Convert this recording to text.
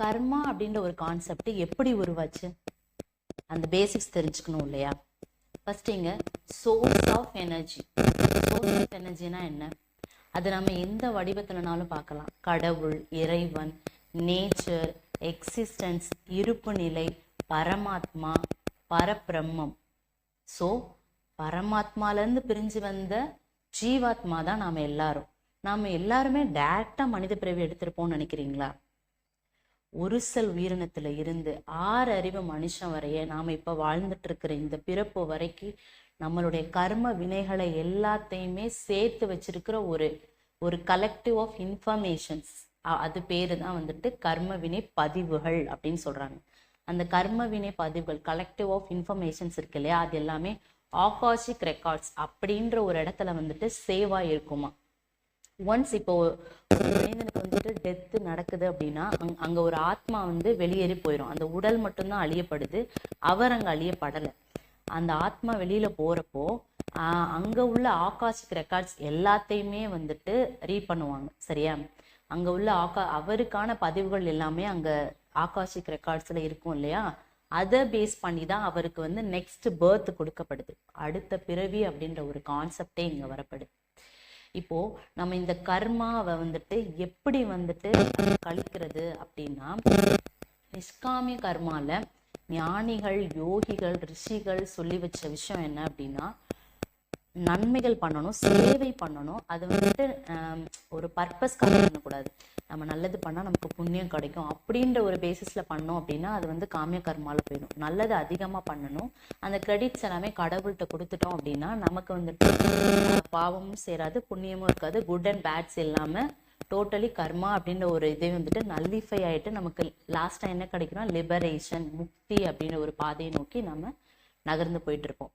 கர்மா அப்படின்ற ஒரு கான்செப்ட் எப்படி உருவாச்சு? அந்த பேசிக்ஸ் தெரிஞ்சுக்கணும் இல்லையா? ஃபர்ஸ்ட் இங்க source of energy source of எனர்ஜினா என்ன? அது நம்ம எந்த வடிவத்துலனாலும் பார்க்கலாம். கடவுள் இறைவன் நேச்சர் எக்ஸிஸ்டன்ஸ் இருப்பு நிலை பரமாத்மா பரபிரம்மம். ஸோ பரமாத்மாலேருந்து பிரிஞ்சு வந்த ஜீவாத்மா தான் நாம் எல்லாரும். நாம் எல்லாருமே டேரெக்டாக மனித பிறவி எடுத்திருப்போம்னு நினைக்கிறீங்களா? ஒரு செல் உயிரினத்துல இருந்து ஆறு அறிவு மனுஷன் வரைய நாம இப்ப வாழ்ந்துட்டு இருக்கிற இந்த பிறப்பு வரைக்கும் நம்மளுடைய கர்ம வினைகளை எல்லாத்தையுமே சேர்த்து வச்சிருக்கிற ஒரு ஒரு கலெக்டிவ் ஆஃப் இன்ஃபர்மேஷன்ஸ் அது பேரு தான் வந்துட்டு கர்ம வினை பதிவுகள் அப்படின்னு சொல்றாங்க. அந்த கர்ம வினை பதிவுகள் கலெக்டிவ் ஆஃப் இன்ஃபர்மேஷன்ஸ் இருக்கு இல்லையா? அது எல்லாமே ஆகாஷிக் ரெக்கார்ட்ஸ் அப்படின்ற ஒரு இடத்துல வந்துட்டு சேவா இருக்குமா ஒன்ஸ் இப்போ மனிதனுக்கு வந்துட்டு டெத்து நடக்குது அப்படின்னா அங்க- அங்க ஒரு ஆத்மா வந்து வெளியேறி போயிடும் அந்த உடல் மட்டும்தான் அழியப்படுது. அவர் அங்க அழியப்படலை. அந்த ஆத்மா வெளியில போறப்போ ஆஹ் அங்க உள்ள ஆகாஷிக் ரெக்கார்ட்ஸ் எல்லாத்தையுமே வந்துட்டு ரீட் பண்ணுவாங்க. சரியா? அங்க உள்ள ஆகா அவருக்கான பதிவுகள் எல்லாமே அங்க ஆகாஷிக் ரெக்கார்ட்ஸ்ல இருக்கும் இல்லையா? அதை பேஸ் பண்ணி தான் அவருக்கு வந்து நெக்ஸ்ட் பர்த் கொடுக்கப்படுது. அடுத்த பிறவி அப்படின்ற ஒரு கான்செப்டே இங்க வரப்படுது. இப்போ நம்ம இந்த கர்மாவை வந்துட்டு எப்படி வந்துட்டு கழிக்கிறது அப்படின்னா நிஷ்காமிய கர்மால ஞானிகள் யோகிகள் ரிஷிகள் சொல்லி வச்ச விஷயம் என்ன அப்படின்னா நன்மைகள் பண்ணணும் சேவை பண்ணணும். அது வந்துட்டு ஒரு பர்பஸ்க்காக பண்ணக்கூடாது. நம்ம நல்லது பண்ணால் நமக்கு புண்ணியம் கிடைக்கும். அப்படின்ற ஒரு பேசிஸில் பண்ணோம் அப்படின்னா அது வந்து காமிய கர்மாவில் போயிடும். நல்லது அதிகமாக பண்ணணும். அந்த கிரெடிட்ஸ் எல்லாமே கடவுள்கிட்ட கொடுத்துட்டோம் அப்படின்னா நமக்கு வந்துட்டு பாவமும் சேராது புண்ணியமும் இருக்காது. குட் அண்ட் பேட்ஸ் இல்லாமல் டோட்டலி கர்மா அப்படின்ற ஒரு இதே வந்துட்டு நல்லிஃபை ஆகிட்டு நமக்கு லாஸ்ட்டாக என்ன கிடைக்கும்னா லிபரேஷன் முக்தி அப்படின்ற ஒரு பாதையை நோக்கி நம்ம நகர்ந்து போயிட்டு இருப்போம்.